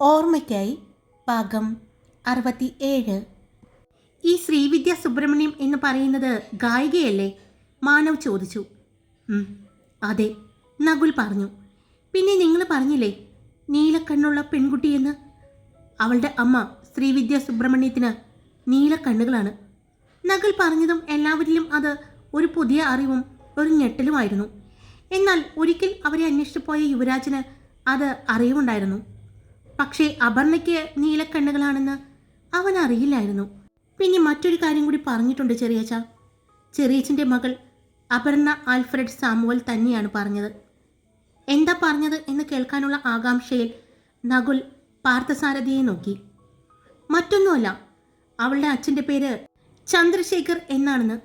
ഓർമ്മയ്ക്കായി ഭാഗം അറുപത്തി ഏഴ് ഈ ശ്രീവിദ്യ സുബ്രഹ്മണ്യം എന്ന് പറയുന്നത് ഗായികയല്ലേ? മാനവ് ചോദിച്ചു. അതെ നകുൽ പറഞ്ഞു. പിന്നെ നിങ്ങൾ പറഞ്ഞില്ലേ നീലക്കണ്ണുള്ള പെൺകുട്ടിയെന്ന് അവളുടെ അമ്മ ശ്രീവിദ്യ സുബ്രഹ്മണ്യത്തിന് നീലക്കണ്ണുകളാണ്. നകുൽ പറഞ്ഞതും എല്ലാവരിലും അത് ഒരു പുതിയ അറിവും ഒരു ഞെട്ടലുമായിരുന്നു. എന്നാൽ ഒരിക്കൽ അവരെ അന്വേഷിച്ചു പോയ യുവരാജന് അത് അറിവുണ്ടായിരുന്നു. പക്ഷേ അപർണയ്ക്ക് നീലക്കണ്ണുകളാണെന്ന് അവൻ അറിയില്ലായിരുന്നു. പിന്നെ മറ്റൊരു കാര്യം കൂടി പറഞ്ഞിട്ടുണ്ട് ചെറിയച്ച ചെറിയച്ചന്റെ മകൾ അപർണ ആൽഫ്രഡ് സാമുവൽ തന്നെയാണ് പറഞ്ഞത്. എന്താ പറഞ്ഞത് എന്ന് കേൾക്കാനുള്ള ആകാംക്ഷയിൽ നകുൽ പാർത്ഥസാരഥിയെ നോക്കി. മറ്റൊന്നുമല്ല അവളുടെ അച്ഛന്റെ പേര് ചന്ദ്രശേഖർ എന്നാണെന്ന്.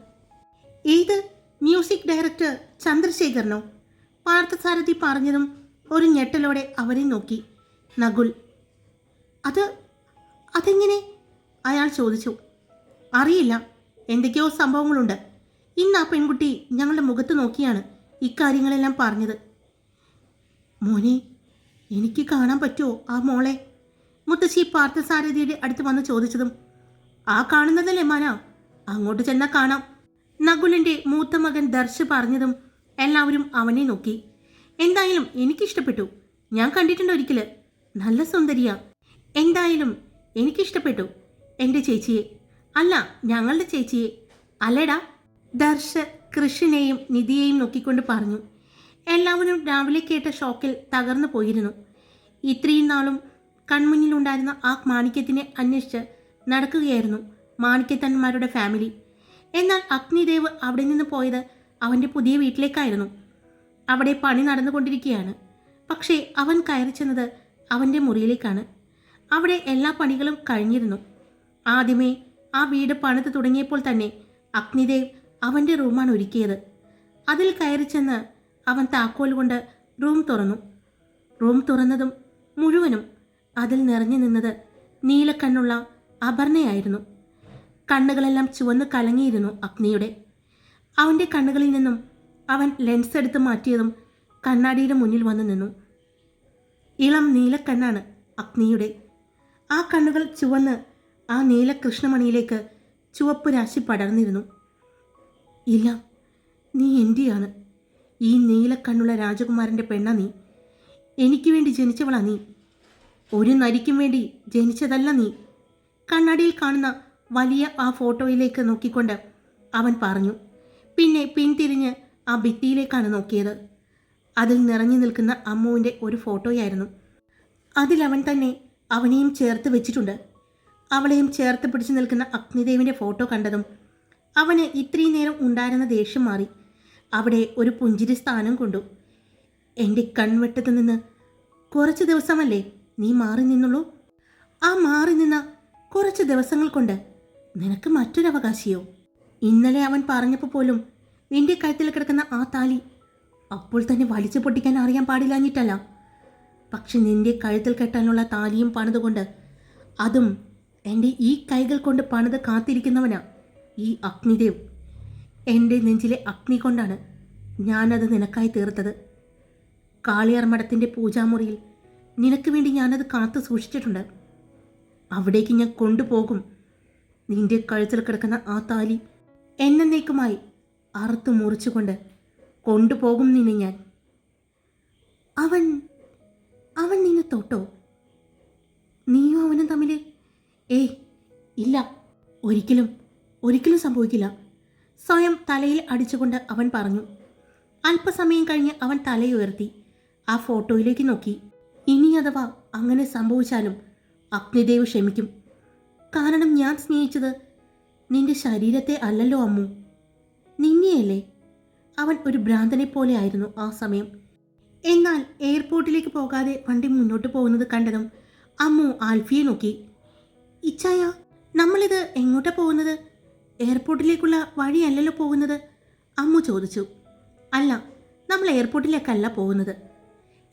ഏത് മ്യൂസിക് ഡയറക്ടർ ചന്ദ്രശേഖറിനോ പാർത്ഥസാരഥി പറഞ്ഞതും ഒരു ഞെട്ടലോടെ അവരെ നോക്കി. നകുൽ അത് അതെങ്ങനെ? അയാൾ ചോദിച്ചു. അറിയില്ല. എന്തൊക്കെയോ സംഭവങ്ങളുണ്ട്. ഇന്ന് ആ പെൺകുട്ടി ഞങ്ങളുടെ മുഖത്ത് നോക്കിയാണ് ഇക്കാര്യങ്ങളെല്ലാം പറഞ്ഞത്. മോനെ എനിക്ക് കാണാൻ പറ്റുമോ ആ മോളെ? മുത്തശ്ശി പാർത്ഥസാരഥിയുടെ അടുത്ത് വന്ന് ചോദിച്ചതും ആ കാണുന്നതല്ലേ മാന? അങ്ങോട്ട് ചെന്നാൽ കാണാം. നകുലിന്റെ മൂത്ത മകൻ ദർശ് പറഞ്ഞതും എല്ലാവരും അവനെ നോക്കി. എന്തായാലും എനിക്കിഷ്ടപ്പെട്ടു. ഞാൻ കണ്ടിട്ടുണ്ട് ഒരിക്കൽ. നല്ല സുന്ദരിയാ. എന്തായാലും എനിക്കിഷ്ടപ്പെട്ടു എന്റെ ചേച്ചിയെ. അല്ല ഞങ്ങളുടെ ചേച്ചിയെ. അല്ലടാ ദർശ് കൃഷിനെയും നിധിയെയും നോക്കിക്കൊണ്ട് പറഞ്ഞു. എല്ലാവരും രാവിലെ കേട്ട ഷോക്കിൽ തകർന്നു പോയിരുന്നു. ഇത്രയും നാളും കൺമുന്നിലുണ്ടായിരുന്ന ആ മാണിക്യത്തിനെ അന്വേഷിച്ച് നടക്കുകയായിരുന്നു മാണിക്യത്തന്മാരുടെ ഫാമിലി. എന്നാൽ അഗ്നിദേവ് അവിടെ നിന്ന് പോയത് അവന്റെ പുതിയ വീട്ടിലേക്കായിരുന്നു. അവിടെ പണി നടന്നുകൊണ്ടിരിക്കുകയാണ്. പക്ഷേ അവൻ കയറി ചെന്നത് അവന്റെ മുറിയിലേക്കാണ്. അവിടെ എല്ലാ പണികളും കഴിഞ്ഞിരുന്നു. ആദ്യമേ ആ വീട് പണിത് തുടങ്ങിയപ്പോൾ തന്നെ അഗ്നിദേവ് അവന്റെ റൂമാണ് ഒരുക്കിയത്. അതിൽ കയറി ചെന്ന് അവൻ താക്കോൽ കൊണ്ട് റൂം തുറന്നു. റൂം തുറന്നതും മുഴുവനും അതിൽ നിറഞ്ഞു നിന്നത് നീലക്കണ്ണുള്ള അപർണയായിരുന്നു. കണ്ണുകളെല്ലാം ചുവന്ന് കലങ്ങിയിരുന്നു അഗ്നിയുടെ. അവന്റെ കണ്ണുകളിൽ നിന്നും അവൻ ലെൻസ് എടുത്ത് മാറ്റിയതും കണ്ണാടിയുടെ മുന്നിൽ വന്നു നിന്നു. ഇളം നീലക്കണ്ണാണ് അഗ്നിയുടെ. ആ കണ്ണുകൾ ചുവന്ന് ആ നീല കൃഷ്ണമണിയിലേക്ക് ചുവപ്പ് രാശി പടർന്നിരുന്നു. ഇല്ല നീ എന്റെയാണ് ഈ നീലക്കണ്ണുള്ള രാജകുമാരന്റെ പെണ്ണ നീ. എനിക്ക് വേണ്ടി ജനിച്ചവളാ നീ. ഒരു നരിക്കും വേണ്ടി ജനിച്ചതല്ല നീ. കണ്ണാടിയിൽ കാണുന്ന വലിയ ആ ഫോട്ടോയിലേക്ക് നോക്കിക്കൊണ്ട് അവൻ പറഞ്ഞു. പിന്നെ പിന്തിരിഞ്ഞ് ആ ഭിത്തിയിലേക്കാണ് നോക്കിയത്. അതിൽ നിറഞ്ഞു നിൽക്കുന്ന അമ്മുവിന്റെ ഒരു ഫോട്ടോയായിരുന്നു. അതിലവൻ തന്നെ അവനെയും ചേർത്ത് വെച്ചിട്ടുണ്ട്. അവളെയും ചേർത്ത് പിടിച്ചു നിൽക്കുന്ന അഗ്നിദേവിന്റെ ഫോട്ടോ കണ്ടതും അവന് ഇത്രയും നേരം ഉണ്ടായിരുന്ന ദേഷ്യം മാറി. അവിടെ ഒരു പുഞ്ചിരി സ്ഥാനം കൊണ്ടു. എന്റെ കൺവെട്ടത്ത് നിന്ന് കുറച്ച് ദിവസമല്ലേ നീ മാറി നിന്നുള്ളൂ? ആ മാറി നിന്ന കുറച്ച് ദിവസങ്ങൾ കൊണ്ട് നിനക്ക് മറ്റൊരവകാശിയോ? ഇന്നലെ അവൻ പറഞ്ഞപ്പോൾ പോലും നിന്റെ കഴുത്തിൽ കിടക്കുന്ന ആ താലി അപ്പോൾ തന്നെ വലിച്ചു പൊട്ടിക്കാൻ അറിയാൻ പാടില്ലാഞ്ഞിട്ടല്ല. പക്ഷെ നിന്റെ കഴുത്തിൽ കെട്ടാനുള്ള താലിയും പണിതുകൊണ്ട് അതും എന്റെ ഈ കൈകൾ കൊണ്ട് പണിത് കാത്തിരിക്കുന്നവനാ ഈ അഗ്നിദേവ്. എന്റെ നെഞ്ചിലെ അഗ്നി കൊണ്ടാണ് ഞാനത് നിനക്കായി തീർത്തത്. കാളിയാർ മഠത്തിന്റെ പൂജാമുറിയിൽ നിനക്ക് വേണ്ടി ഞാനത് കാത്തു സൂക്ഷിച്ചിട്ടുണ്ട്. അവിടേക്ക് ഞാൻ കൊണ്ടുപോകും. നിന്റെ കഴുത്തിൽ കിടക്കുന്ന ആ താലി എന്നേക്കുമായി അറുത്തു മുറിച്ചുകൊണ്ട് കൊണ്ടുപോകും നിന്നെ ഞാൻ. അവൻ അവൻ നിന്നെ തൊട്ടോ? നീയും അവനും തമ്മിൽ ഏയ് ഇല്ല. ഒരിക്കലും ഒരിക്കലും സംഭവിക്കില്ല. സ്വയം തലയിൽ അടിച്ചുകൊണ്ട് അവൻ പറഞ്ഞു. അല്പസമയം കഴിഞ്ഞ് അവൻ തലയുയർത്തി ആ ഫോട്ടോയിലേക്ക് നോക്കി. ഇനി അഥവാ അങ്ങനെ സംഭവിച്ചാലും അഗ്നിദേവ് ക്ഷമിക്കും. കാരണം ഞാൻ സ്നേഹിച്ചത് നിന്റെ ശരീരത്തെ അല്ലല്ലോ അമ്മു. നിന്നെയല്ലേ? അവൻ ഒരു ഭ്രാന്തനെ പോലെ ആയിരുന്നു ആ സമയം. എന്നാൽ എയർപോർട്ടിലേക്ക് പോകാതെ വണ്ടി മുന്നോട്ട് പോകുന്നത് കണ്ടതും അമ്മു ആൽഫിയെ നോക്കി. ഇച്ചായ നമ്മളിത് എങ്ങോട്ടാ പോകുന്നത്? എയർപോർട്ടിലേക്കുള്ള വഴിയല്ലല്ലോ പോകുന്നത്? അമ്മു ചോദിച്ചു. അല്ല നമ്മൾ എയർപോർട്ടിലേക്കല്ല പോകുന്നത്.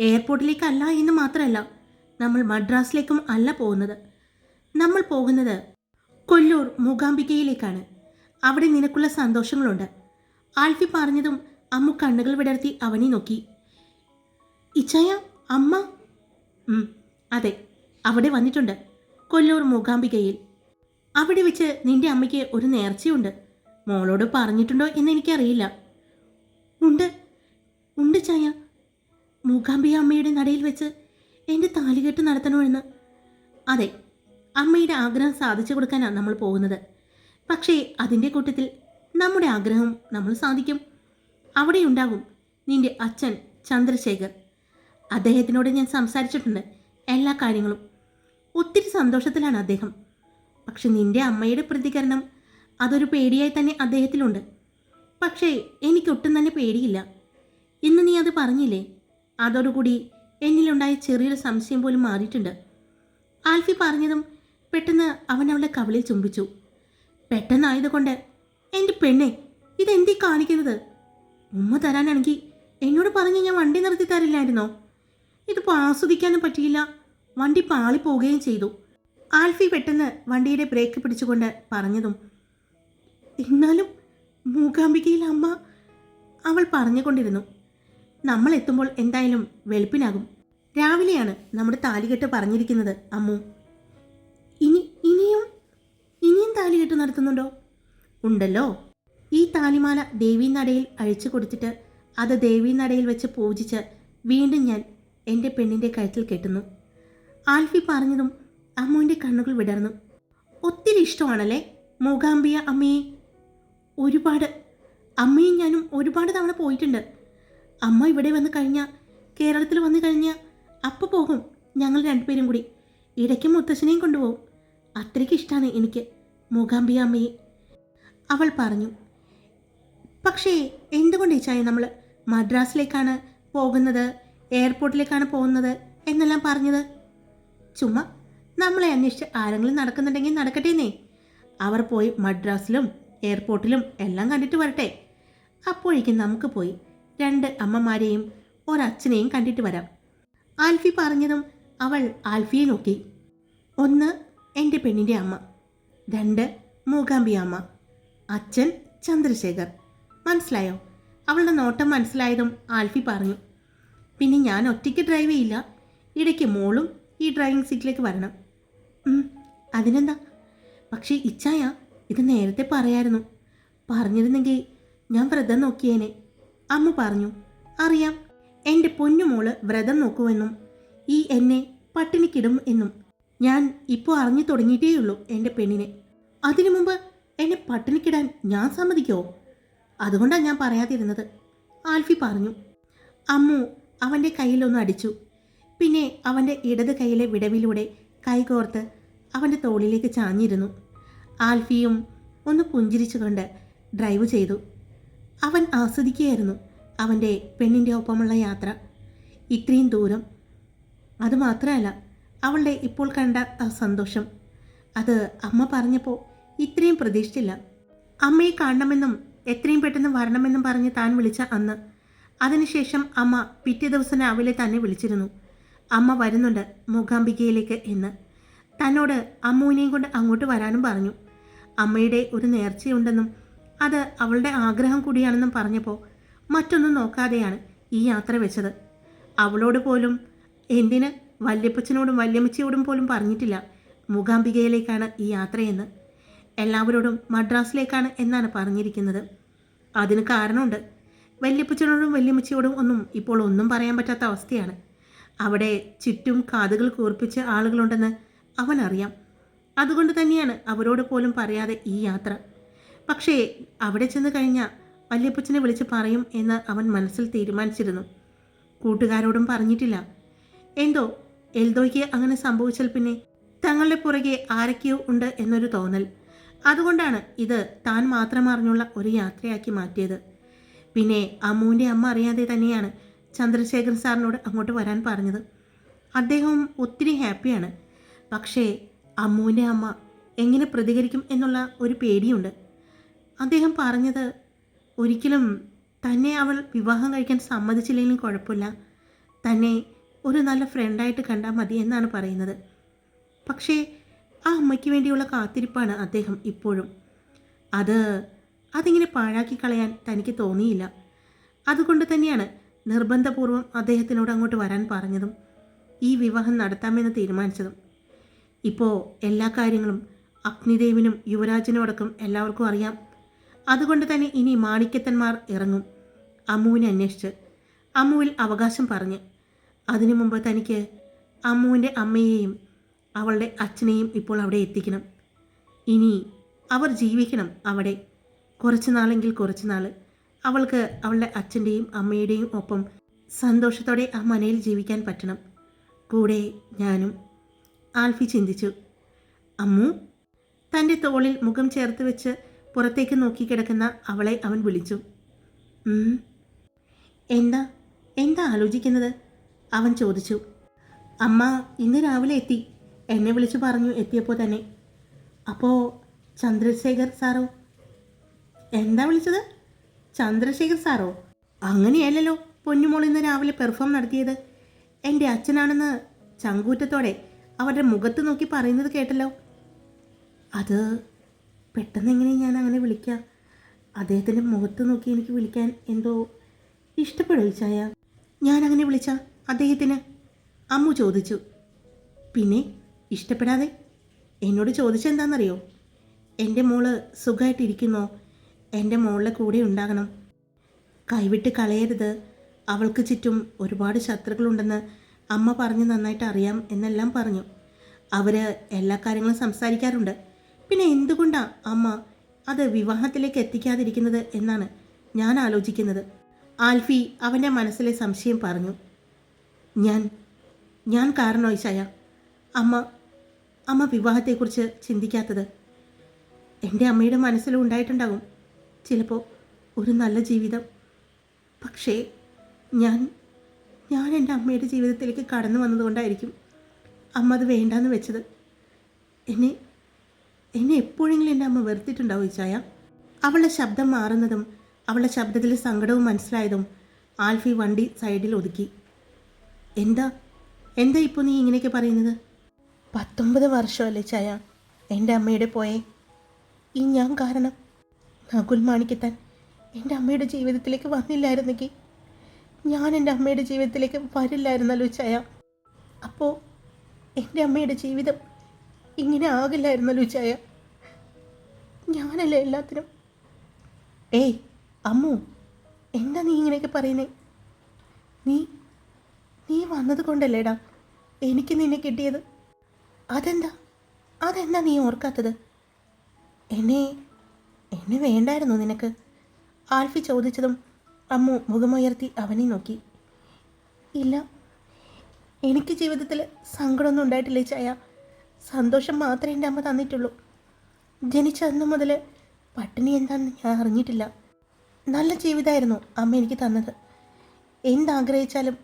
എയർപോർട്ടിലേക്കല്ല എന്ന് മാത്രമല്ല നമ്മൾ മദ്രാസിലേക്കും അല്ല പോകുന്നത്. നമ്മൾ പോകുന്നത് കൊല്ലൂർ മൂകാംബികയിലേക്കാണ്. അവിടെ നിനക്കുള്ള സന്തോഷങ്ങളുണ്ട്. ആൽഫി പറഞ്ഞതും അമ്മു കണ്ണുകൾ വിടർത്തി അവനെ നോക്കി. ഇച്ചയ അമ്മ? അതെ അവിടെ വന്നിട്ടുണ്ട് കൊല്ലൂർ മൂകാംബികയിൽ. അവിടെ വെച്ച് നിന്റെ അമ്മയ്ക്ക് ഒരു നേർച്ചയുണ്ട്. മോളോട് പറഞ്ഞിട്ടുണ്ടോ എന്ന് എനിക്കറിയില്ല. ഉണ്ട് ഉണ്ട് ചായ മൂകാംബിക അമ്മയുടെ നടയിൽ വെച്ച് എന്റെ താലികെട്ട് നടത്തണമെന്ന് അതെ അമ്മയുടെ ആഗ്രഹം സാധിച്ചു കൊടുക്കാനാണ് നമ്മൾ പോകുന്നത്. പക്ഷേ അതിന്റെ കൂട്ടത്തിൽ നമ്മുടെ ആഗ്രഹം നമ്മൾ സാധിക്കും. അവിടെയുണ്ടാകും നിന്റെ അച്ഛൻ ചന്ദ്രശേഖർ. അദ്ദേഹത്തിനോട് ഞാൻ സംസാരിച്ചിട്ടുണ്ട് എല്ലാ കാര്യങ്ങളും. ഒത്തിരി സന്തോഷത്തിലാണ് അദ്ദേഹം. പക്ഷെ നിന്റെ അമ്മയുടെ പ്രതികരണം അതൊരു പേടിയായി തന്നെ അദ്ദേഹത്തിലുണ്ട്. പക്ഷേ എനിക്കൊട്ടും തന്നെ പേടിയില്ല. ഇന്ന് നീ അത് പറഞ്ഞില്ലേ? അതോടുകൂടി എന്നിലുണ്ടായ ചെറിയൊരു സംശയം പോലും മാറിയിട്ടുണ്ട്. ആൽഫി പറഞ്ഞതും പെട്ടെന്ന് അവൻ അവളുടെ കവിളിൽ ചുംബിച്ചു. പെട്ടെന്നായതുകൊണ്ട് എന്റെ പെണ്ണെ ഇതെന്തീ കാണിക്കുന്നത്? ഉമ്മ തരാനാണെങ്കിൽ എന്നോട് പറഞ്ഞ് ഞാൻ വണ്ടി നിർത്തി തരില്ലായിരുന്നോ ഇതിപ്പോൾ ആസ്വദിക്കാനും പറ്റിയില്ല. വണ്ടി പാളി പോവുകയും ചെയ്തു. ആൽഫി പെട്ടെന്ന് വണ്ടിയുടെ ബ്രേക്ക് പിടിച്ചുകൊണ്ട് പറഞ്ഞതും എന്നാലും മൂകാംബികയിൽ അമ്മ അവൾ പറഞ്ഞുകൊണ്ടിരുന്നു. നമ്മൾ എത്തുമ്പോൾ എന്തായാലും വെളുപ്പിനാകും. രാവിലെയാണ് നമ്മുടെ താലികെട്ട് പറഞ്ഞിരിക്കുന്നത് അമ്മു. ഇനി ഇനിയും ഇനിയും താലികെട്ട് നടത്തുന്നുണ്ടോ? ഉണ്ടല്ലോ. ഈ താലിമാല ദേവീനടയിൽ അഴിച്ചു കൊടുത്തിട്ട് അത് ദേവീനടയിൽ വെച്ച് പൂജിച്ച് വീണ്ടും ഞാൻ എന്റെ പെണ്ണിന്റെ കഴുത്തിൽ കെട്ടുന്നു. ആൽഫി പറഞ്ഞതും അമ്മുവിന്റെ കണ്ണുകൾ വിടർന്നു. ഒത്തിരി ഇഷ്ടമാണല്ലേ? മൂകാംബിയ അമ്മയെ? ഒരുപാട്. അമ്മയും ഞാനും ഒരുപാട് തവണ പോയിട്ടുണ്ട്. അമ്മ ഇവിടെ വന്ന് കഴിഞ്ഞാൽ കേരളത്തിൽ വന്നു കഴിഞ്ഞാൽ അപ്പോൾ പോകും. ഞങ്ങൾ രണ്ടുപേരും കൂടി. ഇടയ്ക്ക് മുത്തശ്ശനെയും കൊണ്ടുപോകും. അത്രയ്ക്ക് ഇഷ്ടമാണ് എനിക്ക് മൂകാംബിയ അമ്മയെ. അവൾ പറഞ്ഞു. പക്ഷേ എന്തുകൊണ്ട് ചായ നമ്മൾ മദ്രാസിലേക്കാണ് പോകുന്നത്? എയർപോർട്ടിലേക്കാണ് പോകുന്നത് എന്നെല്ലാം പറഞ്ഞത്. ചുമ്മാ നമ്മളെ അന്വേഷിച്ച് ആരെങ്കിലും നടക്കുന്നുണ്ടെങ്കിൽ നടക്കട്ടേന്നേ. അവർ പോയി മദ്രാസിലും എയർപോർട്ടിലും എല്ലാം കണ്ടിട്ട് വരട്ടെ. അപ്പോഴേക്കും നമുക്ക് പോയി രണ്ട് അമ്മമാരെയും ഒരച്ഛനെയും കണ്ടിട്ട് വരാം. ആൽഫി പറഞ്ഞതും അവൾ ആൽഫിയെ നോക്കി. ഒന്ന് എന്റെ പെണ്ണിന്റെ അമ്മ രണ്ട് മൂകാംബി അമ്മ അച്ഛൻ ചന്ദ്രശേഖർ. മനസ്സിലായോ? അവളുടെ നോട്ടം മനസ്സിലായതും ആൽഫി പറഞ്ഞു. പിന്നെ ഞാൻ ഒറ്റയ്ക്ക് ഡ്രൈവ് ചെയ്യില്ല. ഇടയ്ക്ക് മോളും ഈ ഡ്രൈവിംഗ് സീറ്റിലേക്ക് വരണം. അതിനെന്താ? പക്ഷേ ഇച്ചായ ഇത് നേരത്തെ പറയായിരുന്നു. പറഞ്ഞിരുന്നെങ്കിൽ ഞാൻ വ്രതം നോക്കിയേനെ. അമ്മ പറഞ്ഞു അറിയാം എന്റെ പൊന്നുമോൾ വ്രതം നോക്കുമെന്നും ഈ എന്നെ പട്ടിണിക്കിടും എന്നും ഞാൻ ഇപ്പോൾ അറിഞ്ഞു തുടങ്ങിയിട്ടേയുള്ളൂ എന്റെ പെണ്ണിനെ. അതിനു മുമ്പ് എന്നെ പട്ടിണിക്കിടാൻ ഞാൻ സമ്മതിക്കോ? അതുകൊണ്ടാണ് ഞാൻ പറയാതിരുന്നത്. ആൽഫി പറഞ്ഞു അമ്മു അവന്റെ കയ്യിലൊന്ന് അടിച്ചു. പിന്നെ അവന്റെ ഇടത് കൈയിലെ വിടവിലൂടെ കൈകോർത്ത് അവന്റെ തോളിലേക്ക് ചാഞ്ഞിരുന്നു. ആൽഫിയും ഒന്ന് പുഞ്ചിരിച്ചുകൊണ്ട് ഡ്രൈവ് ചെയ്തു. അവൻ ആസ്വദിക്കുകയായിരുന്നു അവന്റെ പെണ്ണിന്റെ ഒപ്പമുള്ള യാത്ര. ഇത്രയും ദൂരം. അതുമാത്രമല്ല അവളുടെ ഇപ്പോൾ കണ്ട സന്തോഷം. അത് അമ്മ പറഞ്ഞപ്പോൾ ഇത്രയും പ്രതീക്ഷിച്ചില്ല. അമ്മയെ കാണണമെന്നും എത്രയും പെട്ടെന്ന് വരണമെന്നും പറഞ്ഞ് താൻ വിളിച്ച അന്ന് അതിനുശേഷം അമ്മ പിറ്റേ ദിവസം രാവിലെ തന്നെ വിളിച്ചിരുന്നു. അമ്മ വരുന്നുണ്ട് മൂകാംബികയിലേക്ക് എന്ന്. തന്നോട് അമ്മുവിനെയും കൊണ്ട് അങ്ങോട്ട് വരാനും പറഞ്ഞു. അമ്മയുടെ ഒരു നേർച്ചയുണ്ടെന്നും അത് അവളുടെ ആഗ്രഹം കൂടിയാണെന്നും പറഞ്ഞപ്പോൾ മറ്റൊന്നും നോക്കാതെയാണ് ഈ യാത്ര വെച്ചത്. അവളോട് പോലും എന്തിന് വല്യപ്പച്ചനോടും വല്യമ്മച്ചയോടും പോലും പറഞ്ഞിട്ടില്ല മൂകാംബികയിലേക്കാണ് ഈ യാത്രയെന്ന്. എല്ലാവരോടും മദ്രാസിലേക്കാണ് എന്നാണ് പറഞ്ഞിരിക്കുന്നത്. അതിന് കാരണമുണ്ട്. വല്യപ്പച്ചനോടും വല്യമ്മച്ചിയോടും ഒന്നും ഇപ്പോൾ ഒന്നും പറയാൻ പറ്റാത്ത അവസ്ഥയാണ്. അവിടെ ചുറ്റും കാതുകൾ കൂർപ്പിച്ച ആളുകളുണ്ടെന്ന് അവനറിയാം. അതുകൊണ്ട് തന്നെയാണ് അവരോട് പോലും പറയാതെ ഈ യാത്ര. പക്ഷേ അവിടെ ചെന്ന് കഴിഞ്ഞാൽ വല്യപ്പച്ചനെ വിളിച്ച് പറയും എന്ന് അവൻ മനസ്സിൽ തീരുമാനിച്ചിരുന്നു. കൂട്ടുകാരോടും പറഞ്ഞിട്ടില്ല. എന്തോ എൽദോയ്ക്ക് അങ്ങനെ സംഭവിച്ചാൽ പിന്നെ തങ്ങളുടെ പുറകെ ആരൊക്കെയോ ഉണ്ട് എന്നൊരു തോന്നൽ. അതുകൊണ്ടാണ് ഇത് താൻ മാത്രം അറിഞ്ഞുള്ള ഒരു യാത്രയാക്കി മാറ്റിയത്. പിന്നെ അമ്മുവിന്റെ അമ്മ അറിയാതെ തന്നെയാണ് ചന്ദ്രശേഖർ സാറിനോട് അങ്ങോട്ട് വരാൻ പറഞ്ഞത്. അദ്ദേഹം ഒത്തിരി ഹാപ്പിയാണ്. പക്ഷേ അമ്മുവിന്റെ അമ്മ എങ്ങനെ പ്രതികരിക്കും എന്നുള്ള ഒരു പേടിയുണ്ട്. അദ്ദേഹം പറഞ്ഞത് ഒരിക്കലും തന്നെ അവൾ വിവാഹം കഴിക്കാൻ സമ്മതിച്ചില്ലെങ്കിലും കുഴപ്പമില്ല. തന്നെ ഒരു നല്ല ഫ്രണ്ടായിട്ട് കണ്ടാൽ മതി എന്നാണ് പറയുന്നത്. പക്ഷേ ആ അമ്മയ്ക്ക് വേണ്ടിയുള്ള കാത്തിരിപ്പാണ് അദ്ദേഹം ഇപ്പോഴും. അത് അതിങ്ങനെ പാഴാക്കി കളയാൻ തനിക്ക് തോന്നിയില്ല. അതുകൊണ്ട് തന്നെയാണ് നിർബന്ധപൂർവം അദ്ദേഹത്തിനോട് അങ്ങോട്ട് വരാൻ പറഞ്ഞതും ഈ വിവാഹം നടത്താമെന്ന് തീരുമാനിച്ചതും. ഇപ്പോൾ എല്ലാ കാര്യങ്ങളും അഗ്നിദേവിനും യുവരാജനും അടക്കം എല്ലാവർക്കും അറിയാം. അതുകൊണ്ട് തന്നെ ഇനി മാണിക്യത്തന്മാർ ഇറങ്ങും. അമ്മുവിനെ അന്വേഷിച്ച് അമ്മുവിൽ അവകാശം പറഞ്ഞ് അതിനു മുമ്പ് തനിക്ക് അമ്മുവിന്റെ അമ്മയെയും അവളുടെ അച്ഛനെയും ഇപ്പോൾ അവിടെ എത്തിക്കണം. ഇനി അവർ ജീവിക്കണം അവിടെ. കുറച്ച് നാളെങ്കിൽ കുറച്ച് നാൾ അവൾക്ക് അവളുടെ അച്ഛന്റെയും അമ്മയുടെയും ഒപ്പം സന്തോഷത്തോടെ ആ മനയിൽ ജീവിക്കാൻ പറ്റണം. കൂടെ ഞാനും. ആൽഫി ചിന്തിച്ചു. അമ്മു തന്റെ തോളിൽ മുഖം ചേർത്ത് വെച്ച് പുറത്തേക്ക് നോക്കിക്കിടക്കുന്ന അവളെ അവൻ വിളിച്ചു. എന്താ? എന്താ ആലോചിക്കുന്നത്? അവൻ ചോദിച്ചു. അമ്മ ഇന്ന് രാവിലെ എത്തി. എന്നെ വിളിച്ചു പറഞ്ഞു എത്തിയപ്പോൾ തന്നെ. അപ്പോൾ ചന്ദ്രശേഖർ സാറോ? എന്താ വിളിച്ചത്? ചന്ദ്രശേഖർ സാറോ? അങ്ങനെയല്ലല്ലോ പൊന്നുമോൾ ഇന്ന് രാവിലെ പെർഫോം നടത്തിയത്. എന്റെ അച്ഛനാണെന്ന് ചങ്കൂറ്റത്തോടെ അവരുടെ മുഖത്ത് നോക്കി പറയുന്നത് കേട്ടല്ലോ. അത് പെട്ടെന്ന് എങ്ങനെ ഞാൻ അങ്ങനെ വിളിക്കാം? അദ്ദേഹത്തിന്റെ മുഖത്ത് നോക്കി എനിക്ക് വിളിക്കാൻ എന്തോ ഇഷ്ടപ്പെടും ചായ. ഞാൻ അങ്ങനെ വിളിച്ച അദ്ദേഹത്തിന്? അമ്മു ചോദിച്ചു. പിന്നെ ഇഷ്ടപ്പെടാതെ എന്നോട് ചോദിച്ചെന്താണെന്നറിയോ എന്റെ മോൾ സുഖമായിട്ടിരിക്കുന്നോ എന്റെ മോളുടെ കൂടെ ഉണ്ടാകണം. കൈവിട്ട് കളയരുത്. അവൾക്ക് ചുറ്റും ഒരുപാട് ശത്രുക്കളുണ്ടെന്ന് അമ്മ പറഞ്ഞ് നന്നായിട്ട് അറിയാം എന്നെല്ലാം പറഞ്ഞു. അവർ എല്ലാ കാര്യങ്ങളും സംസാരിക്കാറുണ്ട്. പിന്നെ എന്തുകൊണ്ടാണ് അമ്മ അത് വിവാഹത്തിലേക്ക് എത്തിക്കാതിരിക്കുന്നത് എന്നാണ് ഞാൻ ആലോചിക്കുന്നത്. ആൽഫി അവന്റെ മനസ്സിലെ സംശയം പറഞ്ഞു. ഞാൻ ഞാൻ കാരണോ ഈശായ അമ്മ അമ്മ വിവാഹത്തെക്കുറിച്ച് ചിന്തിക്കാത്തത്. എന്റെ അമ്മയുടെ മനസ്സിലും ഉണ്ടായിട്ടുണ്ടാകും. ചിലപ്പോൾ ഒരു നല്ല ജീവിതം. പക്ഷേ ഞാൻ ഞാൻ എന്റെ അമ്മയുടെ ജീവിതത്തിലേക്ക് കടന്നു വന്നതുകൊണ്ടായിരിക്കും അമ്മ അത് വേണ്ടാന്ന് വെച്ചത്. എന്നെ എന്നെ എപ്പോഴെങ്കിലും എന്റെ അമ്മ വെറുത്തിട്ടുണ്ടാവും ചായ അവളുടെ ശബ്ദം മാറുന്നതും അവളുടെ ശബ്ദത്തിൽ സങ്കടവും മനസ്സിലായതും ആൽഫി വണ്ടി സൈഡിൽ ഒതുക്കി. എന്താ എന്താ ഇപ്പോൾ നീ ഇങ്ങനെയൊക്കെ പറയുന്നത്? പത്തൊമ്പത് വർഷമല്ലേ ചായ എന്റെ അമ്മയുടെ പോയേ. ഈ ഞാൻ കാരണം നകുൽ മാണിക്കത്താൻ എന്റെ അമ്മയുടെ ജീവിതത്തിലേക്ക് വന്നില്ലായിരുന്നെങ്കിൽ ഞാൻ എന്റെ അമ്മയുടെ ജീവിതത്തിലേക്ക് വരില്ലായിരുന്നല്ലോ ചായ. അപ്പോൾ എന്റെ അമ്മയുടെ ജീവിതം ഇങ്ങനെ ആകില്ലായിരുന്നല്ലോ ചായ. ഞാനല്ലേ എല്ലാത്തിനും? ഏയ് അമ്മു എന്താ നീ ഇങ്ങനെയൊക്കെ പറയുന്നേ? നീ നീ വന്നത് കൊണ്ടല്ലേടാ എനിക്ക് നിന്നെ കിട്ടിയത്? അതെന്താ? അതെന്താ നീ ഓർക്കാത്തത്? എന്നെ എന്നെ വേണ്ടായിരുന്നു നിനക്ക്. ആൽഫി ചോദിച്ചതും അമ്മു മുഖമുയർത്തി അവനെ നോക്കി. ഇല്ല എനിക്ക് ജീവിതത്തിൽ സങ്കടമൊന്നും ഉണ്ടായിട്ടില്ല ചായ? സന്തോഷം മാത്രമേ എന്റെ അമ്മ തന്നിട്ടുള്ളൂ. ജനിച്ച അന്ന് മുതൽ പട്ടിണി എന്താണെന്ന് ഞാൻ അറിഞ്ഞിട്ടില്ല. നല്ല ജീവിതമായിരുന്നു അമ്മ എനിക്ക് തന്നത്. എന്താഗ്രഹിച്ചാലും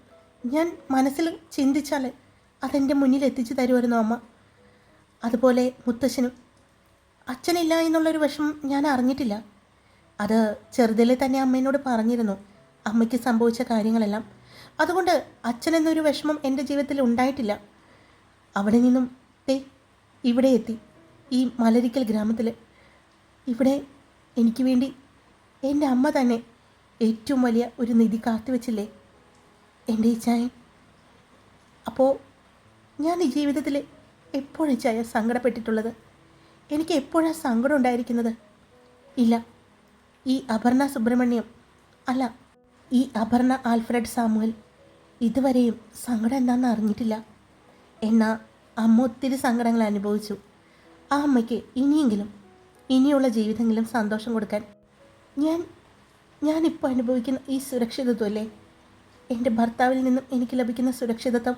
ഞാൻ മനസ്സിൽ ചിന്തിച്ചാൽ അതെന്റെ മുന്നിൽ എത്തിച്ചു തരുമായിരുന്നു അമ്മ. അതുപോലെ മുത്തശ്ശനും അച്ഛനില്ല എന്നുള്ളൊരു വിഷമം ഞാൻ അറിഞ്ഞിട്ടില്ല. അത് ചെറുതിലെ തന്നെ അമ്മേനോട് പറഞ്ഞിരുന്നു. അമ്മയ്ക്ക് സംഭവിച്ച കാര്യങ്ങളെല്ലാം. അതുകൊണ്ട് അച്ഛൻ എന്നൊരു വിഷമം എന്റെ ജീവിതത്തിൽ ഉണ്ടായിട്ടില്ല. അവിടെ നിന്നും തേ ഇവിടെ എത്തി. ഈ മലരിക്കൽ ഗ്രാമത്തിൽ ഇവിടെ എനിക്ക് വേണ്ടി എന്റെ അമ്മ തന്നെ ഏറ്റവും വലിയ ഒരു നിധി കാത്തുവെച്ചില്ലേ? എന്റെ ഈ ചായൻ അപ്പോൾ ഞാൻ ഈ ജീവിതത്തിൽ എപ്പോഴും ചായ സങ്കടപ്പെട്ടിട്ടുള്ളത്? എനിക്ക് എപ്പോഴാണ് സങ്കടം ഉണ്ടായിരിക്കുന്നത്? ഇല്ല. ഈ അപർണ സുബ്രഹ്മണ്യം അല്ല ഈ അപർണ ആൽഫ്രഡ് സാമുവൽ ഇതുവരെയും സങ്കടം എന്താണെന്ന് അറിഞ്ഞിട്ടില്ല. എന്നാൽ അമ്മ ഒത്തിരി സങ്കടങ്ങൾ അനുഭവിച്ചു. ആ അമ്മയ്ക്ക് ഇനിയെങ്കിലും ഇനിയുള്ള ജീവിതമെങ്കിലും സന്തോഷം കൊടുക്കാൻ ഞാൻ ഞാനിപ്പോൾ അനുഭവിക്കുന്ന ഈ സുരക്ഷിതത്വമല്ലേ? എന്റെ ഭർത്താവിൽ നിന്നും എനിക്ക് ലഭിക്കുന്ന സുരക്ഷിതത്വം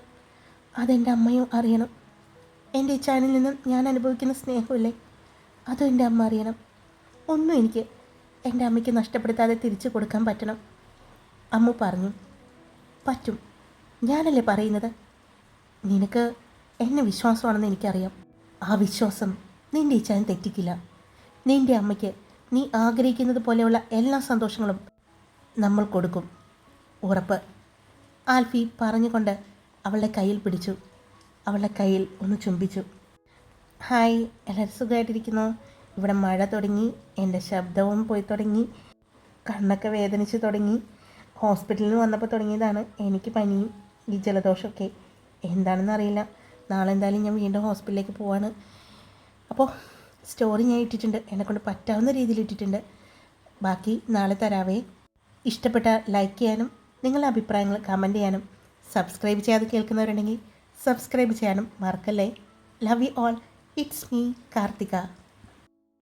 അതെന്റെ അമ്മയും അറിയണം. എന്റെ ചാനലിൽ നിന്നും ഞാൻ അനുഭവിക്കുന്ന സ്നേഹമില്ലേ? അതും എന്റെ അമ്മ അറിയണം? ഒന്നും എനിക്ക് എന്റെ അമ്മയ്ക്ക് നഷ്ടപ്പെടുത്താതെ തിരിച്ചു കൊടുക്കാൻ പറ്റണം. അമ്മ പറഞ്ഞു പറ്റും. ഞാനല്ലേ പറയുന്നത്? നിനക്ക് എന്നെ വിശ്വാസമാണെന്ന് എനിക്കറിയാം. ആ വിശ്വാസം നിന്റെ ഇച്ഛാൻ തെറ്റിക്കില്ല. നിന്റെ അമ്മയ്ക്ക് നീ ആഗ്രഹിക്കുന്നത് പോലെയുള്ള എല്ലാ സന്തോഷങ്ങളും നമ്മൾ കൊടുക്കും. ഉറപ്പ്. ആൽഫി പറഞ്ഞുകൊണ്ട് അവളുടെ കയ്യിൽ പിടിച്ചു. അവളുടെ കയ്യിൽ ഒന്ന് ചുംബിച്ചു. ഹായ് എല്ലാവരും സുഖമായിട്ടിരിക്കുന്നു? ഇവിടെ മഴ തുടങ്ങി എന്റെ ശബ്ദവും പോയി തുടങ്ങി കണ്ണൊക്കെ വേദനിച്ച് തുടങ്ങി. ഹോസ്പിറ്റലിൽ വന്നപ്പോൾ തുടങ്ങിയതാണ് എനിക്ക് പനിയും ഈ ജലദോഷമൊക്കെ. എന്താണെന്ന് അറിയില്ല. നാളെ എന്തായാലും ഞാൻ വീണ്ടും ഹോസ്പിറ്റലിലേക്ക് പോവാണ്. അപ്പോൾ സ്റ്റോറി ഞാൻ ഇട്ടിട്ടുണ്ട്. എന്നെക്കൊണ്ട് പറ്റാവുന്ന രീതിയിൽ ഇട്ടിട്ടുണ്ട്. ബാക്കി നാളെ തരാവേ. ഇഷ്ടപ്പെട്ട ലൈക്ക് ചെയ്യാനും നിങ്ങളുടെ അഭിപ്രായങ്ങൾ കമന്റ് ചെയ്യാനും സബ്സ്ക്രൈബ് ചെയ്യാതെ കേൾക്കുന്നവരുണ്ടെങ്കിൽ സബ്സ്ക്രൈബ് ചെയ്യാനും മറക്കല്ലേ? Love you all it's me Karthika.